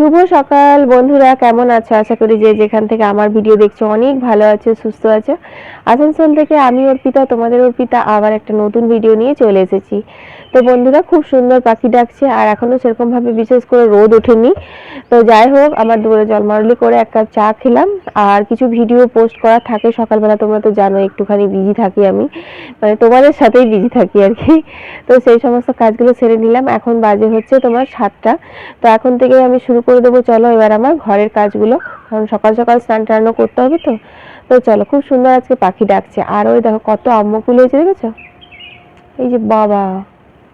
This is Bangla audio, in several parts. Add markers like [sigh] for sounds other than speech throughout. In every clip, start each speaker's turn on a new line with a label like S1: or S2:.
S1: শুভ সকাল বন্ধুরা, কেমন আছো? আশা করি যে যেখান থেকে আমার ভিডিও দেখছ, অনেক ভালো আছো, সুস্থ আছো। আসানসোল থেকে আমি অর্পিতা, তোমাদের অর্পিতা, আবার একটা নতুন ভিডিও নিয়ে চলে এসেছি। তো বন্ধুরা, খুব সুন্দর পাখি ডাকছে, আর এখনও সেরকমভাবে বিশেষ করে রোদ ওঠেনি। তো যাই হোক, আমার দুপুরে জলমারলি করে এক কাপ চা খেলাম, আর কিছু ভিডিও পোস্ট করা থাকে। সকালবেলা তোমরা তো জানো, একটুখানি বিজি থাকি আমি। মানে তোমাদের সাথেই বিজি থাকি আর কি। তো সেই সমস্ত কাজগুলো সেরে নিলাম। এখন বাজে হচ্ছে তোমার সাতটা। তো এখন থেকে আমি শুরু করে দেবো। চলো এবার আমার ঘরের কাজগুলো। কারণ সকাল সকাল স্নান টান করতে হবে তো। তো চলো, খুব সুন্দর আজকে পাখি ডাকছে। আর ওই দেখো, কত আম্ম ফুল হয়েছে দেখেছ? এই যে বাবা,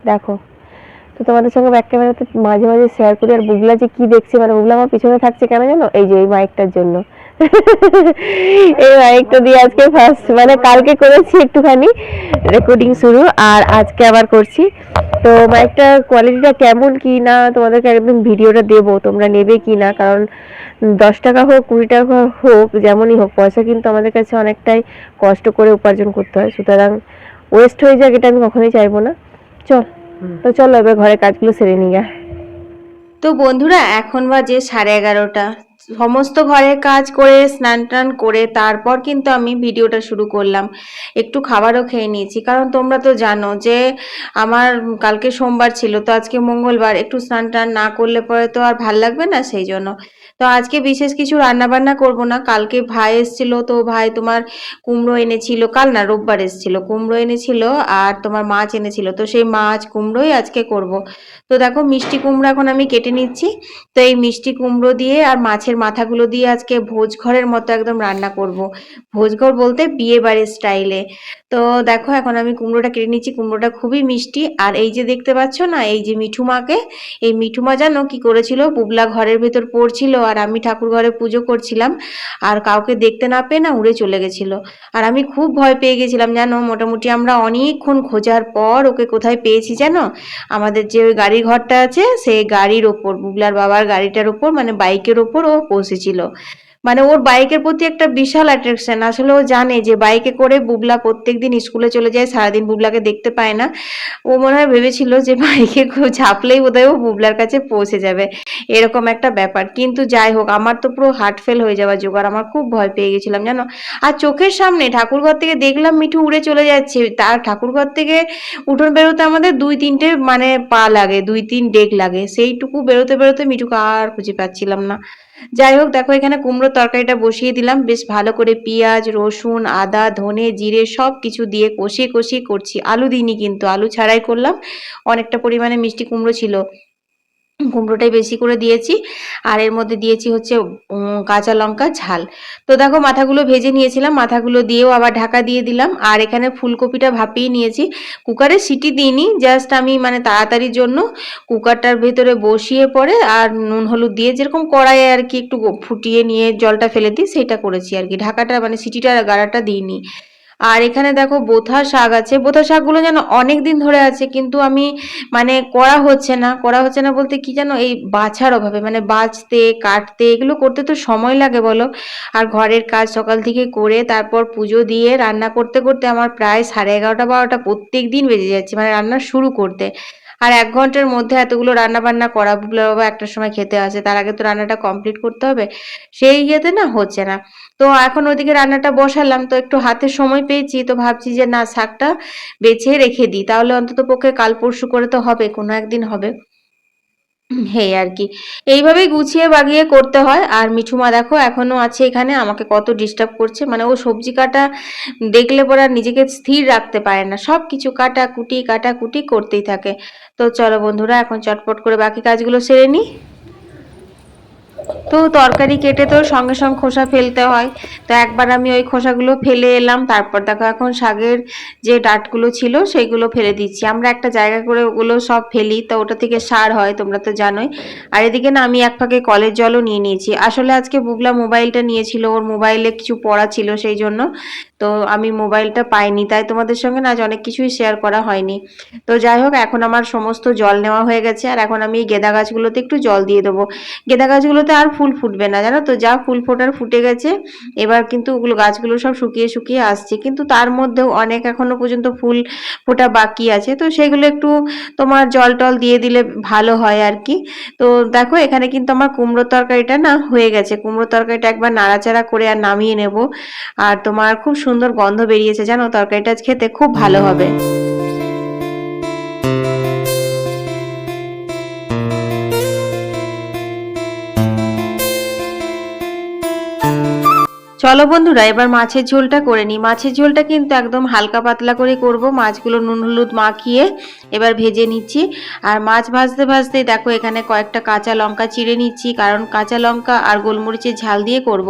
S1: দেখো। তো তোমাদের সঙ্গে ব্যাক ক্যামেরাতে মাঝে মাঝে শেয়ার করি, আর বুগলা যে কি দেখছে মানে বুগলা আমার পিছনে থাকছে কেন জানো? এই যে, এই মাইকটার জন্য। এই মাইকটা দিয়ে আজকে ফার্স্ট মানে কালকে করেছি একটুখানি রেকর্ডিং শুরু আর আজকে আবার করছি। তো মাইকটার কোয়ালিটিটা কেমন কি না তোমাদেরকে একদম ভিডিওটা দেবো তোমরা নেবে কি না? কারণ দশ টাকা হোক কুড়ি টাকা হোক যেমনই হোক পয়সা কিন্তু আমাদের কাছে অনেকটাই কষ্ট করে উপার্জন করতে হয়। সুতরাং ওয়েস্ট হয়ে যাক এটা আমি কখনোই চাইব না। চল তো চলো এবার ঘরে কাজগুলো সেরে নিয়ে
S2: তো বন্ধুরা এখন বাজে সাড়ে এগারোটা। সমস্ত ঘরের কাজ করে, স্নান টান করে, তারপর কিন্তু আমি ভিডিওটা শুরু করলাম। একটু খাবারও খেয়ে নিয়েছি। কারণ তোমরা তো জানো যে আমার কালকে সোমবার ছিল, তো আজকে মঙ্গলবার। একটু স্নান টান না করলে পরে তো আর ভালো লাগবে না সেই জন্য তো আজকে বিশেষ কিছু রান্না বান্না করব না। কালকে ভাই এসেছিল, তো ভাই তোমার কুমড়ো এনেছিল। কাল না, রোববার এসেছিল। কুমড়ো এনেছিল আর তোমার মাছ এনেছিল। তো সেই মাছ, কুমড়োই আজকে করব। তো দেখো, মিষ্টি কুমড়ো এখন আমি কেটে নিচ্ছি। তো এই মিষ্টি কুমড়ো দিয়ে আর মাছের মাথাগুলো দিয়ে আজকে ভোজ ঘরের মতো একদম রান্না করব। ভোজ ঘর বলতে বিয়ে বাড়ির স্টাইলে তো দেখো এখন আমি কুমড়োটা কেটে নিচ্ছি, কুমড়োটা খুবই মিষ্টি। আর এই যে দেখতে পাচ্ছ না, এই যে মিঠু মাকে, এই মিঠু মা জানো কি করেছিল? বুবলা ঘরের ভেতর পড়ছিল আর আমি ঠাকুর ঘরে পুজো করছিলাম। আর কাউকে দেখতে না পেয়ে না উড়ে চলে গেছিল। আর আমি খুব ভয় পেয়ে গেছিলাম, জানো? মোটামুটি আমরা অনেকক্ষণ খোঁজার পর ওকে কোথায় পেয়েছি জানো? আমাদের যে ওই গাড়ি ঘরটা আছে, সেই গাড়ির ওপর, বুবলার বাবার গাড়িটার ওপর মানে বাইকের ওপর ও পৌঁছেছিল। মানে ওর বাইকের প্রতি একটা বিশাল অ্যাট্রাকশন আসলে ও জানে যে বাইকে করে বুবলা প্রত্যেকদিন স্কুলে চলে যায়, সারাদিন বুবলাকে দেখতে পায় না। ও মনে হয় ভেবেছিল যে বাইকে ঝাপলেই বোধহয় ও বুবলার কাছে পৌঁছে যাবে। এরকম একটা ব্যাপার। কিন্তু যাই হোক, আমার তো পুরো হার্ট ফেল হয়ে যাওয়া জোগাড়। আমার খুব ভয় পেয়ে গেছিলাম, জানো? আর চোখের সামনে ঠাকুরঘর থেকে দেখলাম মিঠু উড়ে চলে যাচ্ছে। তার ঠাকুরঘর থেকে উঠোন বেরোতে আমাদের দুই তিনটে মানে পা লাগে, দুই তিন ডেক লাগে। সেইটুকু বেরোতে বেরোতে মিঠুকে আর খুঁজে পাচ্ছিলাম না। যাই হোক, দেখো এখানে কুমড়োর তরকারিটা বসিয়ে দিলাম। বেশ ভালো করে পেঁয়াজ, রসুন, আদা, ধনে, জিরে সব কিছু দিয়ে কষিয়ে কষিয়ে করছি। আলু দিইনি কিন্তু, আলু ছাড়াই করলাম। অনেকটা পরিমাণে মিষ্টি কুমড়ো ছিল। কুমড়োটাই বেশি করে দিয়েছি। আর এর মধ্যে দিয়েছি হচ্ছে কাঁচা লঙ্কা, ঝাল। তো দেখো মাথাগুলো ভেজে নিয়েছিলাম, মাথাগুলো দিয়েও আবার ঢাকা দিয়ে দিলাম। আর এখানে ফুলকপিটা ভাপিয়ে নিয়েছি। কুকারে সিটি দিইনি, জাস্ট আমি মানে তাড়াতাড়ির জন্য কুকারটার ভেতরে বসিয়ে পরে আর নুন হলুদ দিয়ে যেরকম কড়াইয়ে আর কি একটু ফুটিয়ে নিয়ে জলটা ফেলে দিই সেটা করেছি আর কি। ঢাকাটা মানে সিটিটা, গাড়াটা দিইনি। আর এখানে দেখো বোথা শাক আছে। বোথা শাকগুলো যেন অনেক দিন ধরে আছে, কিন্তু আমি মানে করা হচ্ছে না। করা হচ্ছে না বলতে কি জানো এই বাছার অভাবে মানে বাছতে, কাটতে, এগুলো করতে তো সময় লাগে বলো। আর ঘরের কাজ সকাল থেকে করে তারপর পুজো দিয়ে রান্না করতে করতে আমার প্রায় সাড়ে এগারোটা, বারোটা প্রত্যেক দিন বেজে যাচ্ছে মানে রান্না শুরু করতে। আর এক ঘণ্টার মধ্যে এতগুলো রান্না বান্না করা বাবা একটার সময় খেতে আসে, তার আগে তো রান্নাটা কমপ্লিট করতে হবে, সেই ইয়েতে না হচ্ছে না। তো এখন ওদিকে রান্নাটা বসালাম, তো একটু হাতে সময় পেয়েছি, তো ভাবছি যে না, শাকটা বেছে রেখে দিই, তাহলে অন্তত পক্ষে কাল পরশু করে তো হবে, কোনো একদিন হবে। এই আর কি। এইভাবেই গুছিয়ে বাগিয়ে করতে হয়। আর মিঠুমা দেখো এখনও আছে এখানে, আমাকে কত ডিস্টার্ব করছে। মানে ও সবজি কাটা দেখলে পর আর নিজেকে স্থির রাখতে পারে না। সব কিছু কাটা কুটি কাটা কুটি করতেই থাকে। তো চলো বন্ধুরা, এখন চটপট করে বাকি কাজগুলো সেরে নিই। তো তরকারি কেটে তো সঙ্গে সঙ্গে খোসা ফেলতে হয়। তো একবার আমি ওই খোসাগুলো ফেলে এলাম, তারপর দেখো এখন শাকের যে ডাটগুলো ছিল সেইগুলো ফেলে দিচ্ছি। আমরা একটা জায়গা করে ওগুলো সব ফেলি, তো ওটা থেকে সার হয়, তোমরা তো জানোই। আর এদিকে না আমি এক ফাঁকে কলের জলও নিয়ে নিয়েছি। আসলে আজকে বুবলা মোবাইলটা নিয়েছিল, ওর মোবাইলে কিছু পড়া ছিল সেই জন্য। তো আমি মোবাইলটা পাইনি। তাই তোমাদের সঙ্গে না আজ অনেক কিছুই শেয়ার করা হয়নি। তো যাই হোক, এখন আমার সমস্ত জল নেওয়া হয়ে গেছে। আর এখন আমি এই গেঁদা গাছগুলোতে একটু জল দিয়ে দেবো। গেঁদা গাছগুলোতে আর ফুল ফুটবে না, জানো তো? যা ফুল ফোটার ফুটে গেছে, এবার কিন্তু ওগুলো গাছগুলো সব শুকিয়ে শুকিয়ে আসছে। কিন্তু তার মধ্যেও অনেক এখনও পর্যন্ত ফুল ফোটা বাকি আছে। তো সেগুলো একটু তোমার জল টল দিয়ে দিলে ভালো হয় আর কি। তো দেখো, এখানে কিন্তু আমার কুমড়ো তরকারিটা না হয়ে গেছে। কুমড়ো তরকারিটা একবার নাড়াচাড়া করে আর নামিয়ে নেব। আর তোমার খুব সুন্দর গন্ধ বেরিয়েছে জানো? তরকারিটা খেতে খুব ভালো হবে। চলো বন্ধুরা, এবার মাছের ঝোলটা করে নিই। মাছের ঝোলটা কিন্তু একদম হালকা পাতলা করে করব। মাছগুলো নুন হলুদ মাখিয়ে এবার ভেজে নিচ্ছি। আর মাছ ভাজতে ভাজতে দেখো এখানে কয়েকটা কাঁচা লঙ্কা চিড়ে নিচ্ছি, কারণ কাঁচা লঙ্কা আর গোলমরিচের ঝাল দিয়ে করব।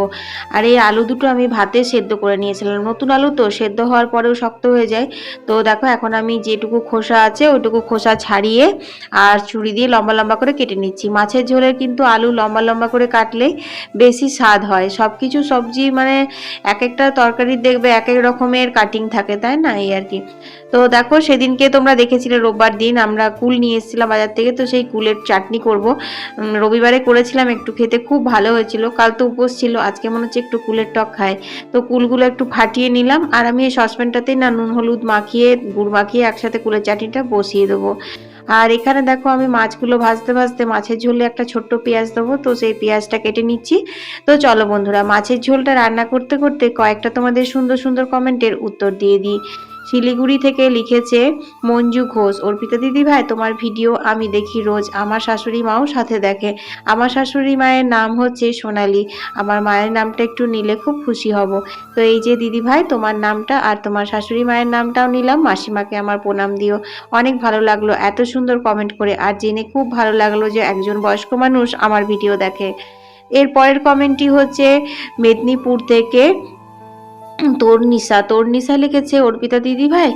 S2: আর এই আলু দুটো আমি ভাতে সেদ্ধ করে নিয়েছিলাম। নতুন আলু তো, সেদ্ধ হওয়ার পরেও শক্ত হয়ে যায়। তো দেখো এখন আমি যেটুকু খোসা আছে, ওইটুকু খোসা ছাড়িয়ে আর ছুরি দিয়ে লম্বা লম্বা করে কেটে নিচ্ছি। মাছের ঝোলের কিন্তু আলু লম্বা লম্বা করে কাটলে বেশি স্বাদ হয়। সব কিছু সবজি মানে এক একটা তরকারির দেখবে এক এক রকমের কাটিং থাকে, তাই না? এই আর কি। তো দেখো, সেদিনকে তোমরা দেখেছিলে রোববার দিন, আমরা কুল নিয়ে এসেছিলাম বাজার থেকে, তো সেই কুলের চাটনি করব। রবিবারে করেছিলাম একটু খেতে, খুব ভালো হয়েছিল। কাল তো উপোস ছিল, আজকে মনে হচ্ছে একটু কুলের টক খায়। তো কুলগুলো একটু ফাটিয়ে নিলাম, আর আমি এই সসপ্যানটাতেই না নুন, হলুদ মাখিয়ে, গুড় মাখিয়ে একসাথে কুলের চাটনিটা বসিয়ে দেবো। আর এখানে দেখো আমি মাছগুলো ভাজতে ভাজতে মাছের ঝোলে একটা ছোট্ট পেঁয়াজ দেবো, তো সেই পেঁয়াজটা কেটে নিচ্ছি। তো চলো বন্ধুরা, মাছের ঝোলটা রান্না করতে করতে কয়েকটা তোমাদের সুন্দর সুন্দর কমেন্টের উত্তর দিয়ে দিই। শিলিগুড়ি থেকে লিখেছে, মঞ্জু ঘোষ, অর্পিতা দিদি ভাই, তোমার ভিডিও আমি দেখি রোজ। আমার শাশুড়ি মাও সাথে দেখে। আমার শাশুড়ি মায়ের নাম হচ্ছে সোনালি। আমার মায়ের নামটা একটু নিলে খুব খুশি হব। তো এই যে দিদি ভাই, তোমার নামটা আর তোমার শাশুড়ি মায়ের নামটাও নিলাম। মাসিমাকে আমার প্রণাম দিও। অনেক ভালো লাগল এত সুন্দর কমেন্ট করে। আর জেনে খুব ভালো লাগল যে একজন বয়স্ক মানুষ আমার ভিডিও দেখে। এর পরের কমেন্টটি হচ্ছে, মেদিনীপুর থেকে তর্নিশা তর্নিশা লিখেছে, অর্পিতা দিদি ভাই,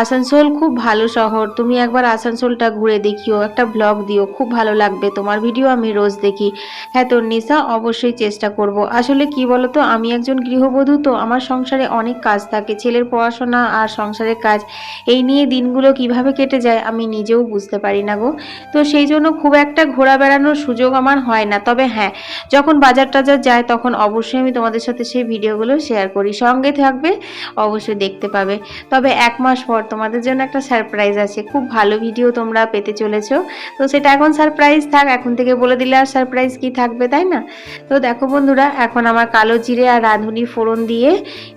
S2: আসানসোল খুব ভালো শহর। তুমি একবার আসানসোলটা ঘুরে দেখিও, একটা ব্লগ দিও, খুব ভালো লাগবে। তোমার ভিডিও আমি রোজ দেখি। হ্যাঁ তর্নিশা অবশ্যই চেষ্টা করব। আসলে কি বলতো, আমি একজন গৃহবধূ, তো আমার সংসারে অনেক কাজ থাকে। ছেলের পড়াশোনা আর সংসারের কাজ, এই নিয়ে দিনগুলো কীভাবে কেটে যায় আমি নিজেও বুঝতে পারি না গো। তো সেই জন্য খুব একটা ঘোরা বেড়ানোর সুযোগ আমার হয় না। তবে হ্যাঁ যখন বাজার টাজার যায়, তখন অবশ্যই আমি তোমাদের সাথে সেই ভিডিওগুলো শেয়ার করি। সঙ্গে থাকবে অবশ্যই দেখতে পাবে। তবে এক মাস পর তোমাদের জন্য একটা সারপ্রাইজ আছে। খুব ভালো ভিডিও তোমরা পেতে চলেছো। তো সেটা এখন সারপ্রাইজ থাক এখন থেকে বলে দিলে আর সারপ্রাইজ কি থাকবে তাই না? তো দেখো বন্ধুরা এখন আমার কালো জিরে আর রাঁধুনি ফোড়ন দিয়ে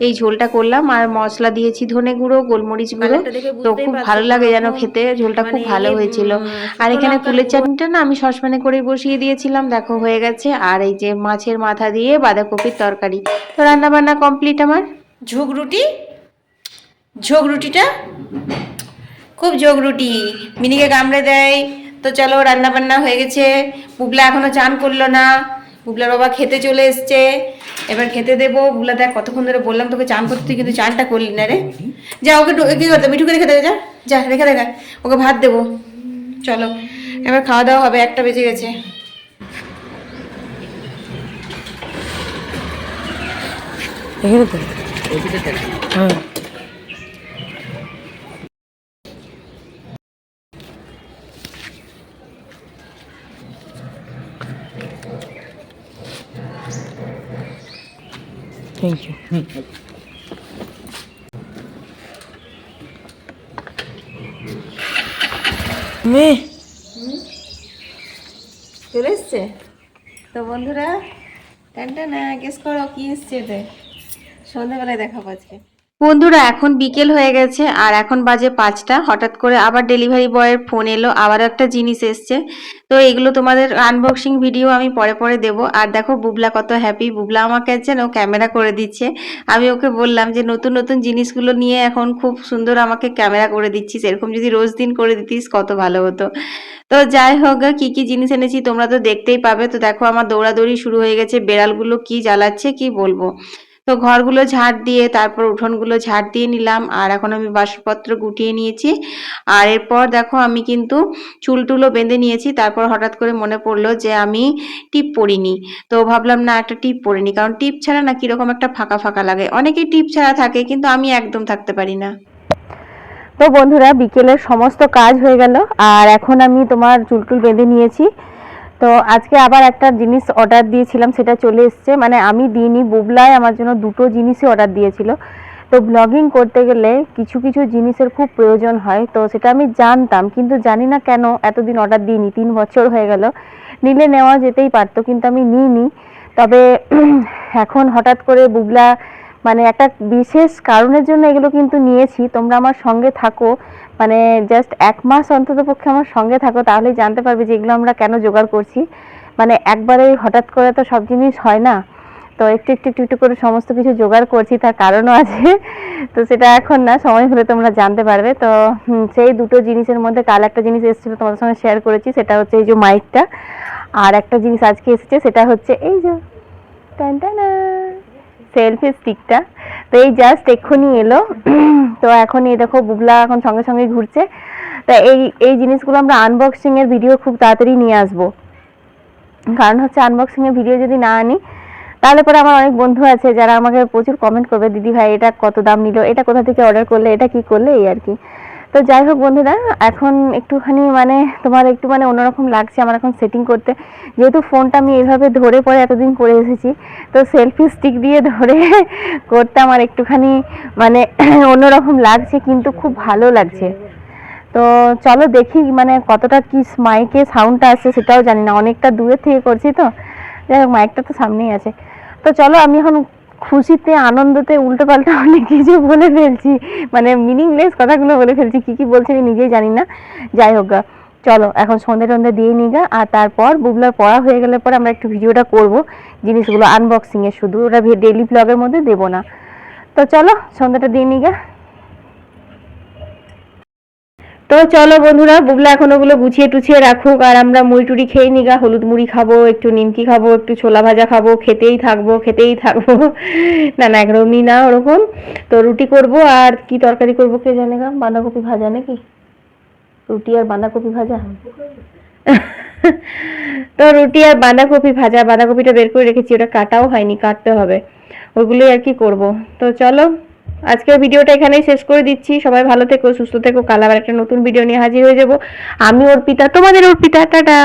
S2: এই ঝোলটা করলাম। আর মশলা দিয়েছি ধনে গুঁড়ো গোলমরিচ গুঁড়ো। তো খুব ভালো লাগে যেন খেতে। ঝোলটা খুব ভালো হয়েছিল। আর এখানে কুলের চাটনিটা না আমি সসপ্যানে করে বসিয়ে দিয়েছিলাম। দেখো হয়ে গেছে। আর এই যে মাছের মাথা দিয়ে বাঁধাকপির তরকারি। তো রান্না বান্না কমপ্লিট আমার? ঝোগ রুটি? ঝোগ রুটিটা? খুব ঝোগ রুটি। মিনিকে কামড়ে দেয়। তো চলো রান্না বান্না হয়ে গেছে। পুবলা এখনও চান করল না। বুবলার বাবা খেতে চলে এসছে। এবার খেতে দেবো। বুবলা দেখ, কতক্ষণ ধরে বললাম তোকে চান করতে কিন্তু চানটা করলি না রে। যা, ওকে কি করতে মিঠুকে রেখে দেবে যা। যা, রেখে দেখা ওকে ভাত দেবো। চলো, এবার খাওয়া দাওয়া হবে, একটা বেজে গেছে।
S3: এখানে তো হ্যাঁ থ্যাংক ইউ মেয়ে
S2: চলে এসছে? তো বন্ধুরা টানটা না গেস করো কি এসছে এতে? সন্ধ্যাবেলায় দেখাবো আজকে। বন্ধুরা, এখন বিকেল হয়ে গেছে, আর এখন বাজে পাঁচটা। হঠাৎ করে আবার ডেলিভারি বয়ের ফোন এলো আবার একটা জিনিস এসছে। তো এগুলো তোমাদের আনবক্সিং ভিডিও আমি পরে পরে দেবো। আর দেখো, বুবলা কত হ্যাপি বুবলা আমাকে যেন ক্যামেরা করে দিচ্ছে। আমি ওকে বললাম যে, নতুন নতুন জিনিসগুলো নিয়ে এখন খুব সুন্দর আমাকে ক্যামেরা করে দিচ্ছিস। এরকম যদি রোজ দিন করে দিতিস, কত ভালো হতো। তো যাই হোক, কি কি জিনিস এনেছি তোমরা তো দেখতেই পাবে। তো দেখো, আমার দৌড়াদৌড়ি শুরু হয়ে গেছে। বেড়ালগুলো কি জ্বালাচ্ছে, কি বলব?
S4: তো ঘরগুলো ঝাড় দিয়ে, তারপর উঠোনগুলো ঝাড় দিয়ে নিলাম। আর এখন আমি বাসনপত্র গুটিয়ে নিয়েছি। আর এরপর দেখো আমি কিন্তু চুল টুলও বেঁধে নিয়েছি। তারপর হঠাৎ করে মনে পড়ল যে আমি টিপ পরিনি। তো ভাবলাম, না, একটা টিপ পরিনি। কারণ টিপ ছাড়া না কীরকম একটা ফাঁকা ফাঁকা লাগে। অনেকেই টিপ ছাড়া থাকে, কিন্তু আমি একদম থাকতে পারি না।
S2: তো বন্ধুরা, বিকেলের সমস্ত কাজ হয়ে গেল। আর এখন আমি তোমার চুলটুল বেঁধে নিয়েছি। তো আজকে আবার একটা জিনিস অর্ডার দিয়েছিলাম, সেটা চলে এসছে। মানে আমি দিইনি বুবলায় আমার জন্য দুটো জিনিসই অর্ডার দিয়েছিল। তো ব্লগিং করতে গেলে কিছু কিছু জিনিসের খুব প্রয়োজন হয়। তো সেটা আমি জানতাম, কিন্তু জানি না কেন এতদিন অর্ডার দিইনি, তিন বছর হয়ে গেল। নিলে নেওয়া যেতেই পারতো, কিন্তু আমি নিইনি। তবে [clears throat] এখন হঠাৎ করে বুবলা মানে একটা বিশেষ কারণের জন্য এগুলো কিন্তু নিয়েছি। তোমরা আমার সঙ্গে থাকো। মানে জাস্ট এক মাস অন্তত পক্ষে আমার সঙ্গে থাকো, তাহলেই জানতে পারবে যে এগুলো আমরা কেন জোগাড় করছি। মানে একবারে হঠাৎ করে তো সব জিনিস হয় না। তো একটু একটু একটু একটু করে সমস্ত কিছু জোগাড় করছি, তার কারণও আছে। [laughs] তো সেটা এখন না, সময় হলে তোমরা জানতে পারবে। তো সেই দুটো জিনিসের মধ্যে কাল একটা জিনিস এসেছিল তোমাদের সঙ্গে শেয়ার করেছি, সেটা হচ্ছে এই যে মাইকটা আর একটা জিনিস আজকে এসেছে, সেটা হচ্ছে এই যে সেলফি স্টিকটা তো এই জাস্ট এক্ষুনি এলো। [clears throat] তো এখন এই দেখো বুবলা এখন সঙ্গে সঙ্গে ঘুরছে। তা এই এই জিনিসগুলো আমরা আনবক্সিং এর ভিডিও খুব তাড়াতাড়ি নিয়ে আসব। কারণ হচ্ছে আনবক্সিং এর ভিডিও যদি না আনি, তাহলে পরে আমার অনেক বন্ধু আছে যারা আমাকে প্রচুর কমেন্ট করবে, দিদি ভাই, এটা কত দাম নিল? এটা কোথা থেকে অর্ডার করলে? এটা কি করলে? এই আর কি। তো যাই হোক বন্ধুরা, এখন একটুখানি মানে তোমার একটু মানে অন্যরকম লাগছে আমার এখন সেটিং করতে। যেহেতু ফোনটা আমি এইভাবে ধরে পরে এতদিন করে এসেছি, তো সেলফি স্টিক দিয়ে ধরে [laughs] করতে আমার একটুখানি মানে [clears throat] অন্যরকম লাগছে কিন্তু খুব ভালো লাগছে। তো চলো দেখি মানে কতটা কি মাইকে সাউন্ডটা আসছে সেটাও জানি না, অনেকটা দূরে থেকে করছি তো। যাই হোক মাইকটা তো সামনেই আছে। তো চলো আমি এখন খুশিতে, আনন্দতে উল্টো পাল্টা অনেক কিছু বলে ফেলছি মানে মিনিংলেস কথাগুলো বলে ফেলছি, কি কি বলছি আমি নিজেই জানি না। যাই হোক চলো, এখন সন্ধে টন্ধে দিয়ে নিই গা, আর তারপর বুবলার পড়া হয়ে গেলে পরে আমরা একটু ভিডিওটা করব, জিনিসগুলো আনবক্সিংয়ের শুধু ওটা ডেলি ব্লগের মধ্যে দেবো না। তো চলো, সন্ধ্যাটা দিয়ে নিই গা। তো চলো বন্ধুরা, বুবলা এখন ওগুলো গুছিয়ে টুছিয়ে রাখুক, আর আমরা মুড়ি টুড়ি খেয়ে নিগা, হলুদ মুড়ি খাব, একটু নিমকি খাব, একটু ছোলা ভাজা খাব, খেতেই থাকব খেতেই থাকব। না না, একদমই না ওরকম। তো রুটি করব, আর কি তরকারি করব কে জানে গা? বাঁধাকপি ভাজা নাকি? রুটি আর বাঁধাকপি ভাজা? তো রুটি আর বাঁধাকপি ভাজা, বাঁধাকপিটা বের করে রেখেছি, ওটা কাটাও হয়নি, কাটতে হবে। ওইগুলোই আর কি করব। তো চলো আজকের ভিডিওটা এখানেই শেষ করে দিচ্ছি। সবাই ভালো থেকো, সুস্থ থেকো। কাল আবার একটা নতুন ভিডিও নিয়ে হাজির হয়ে যাব। আমি অর্পিতা, তোমাদের অর্পিতা, টাটা।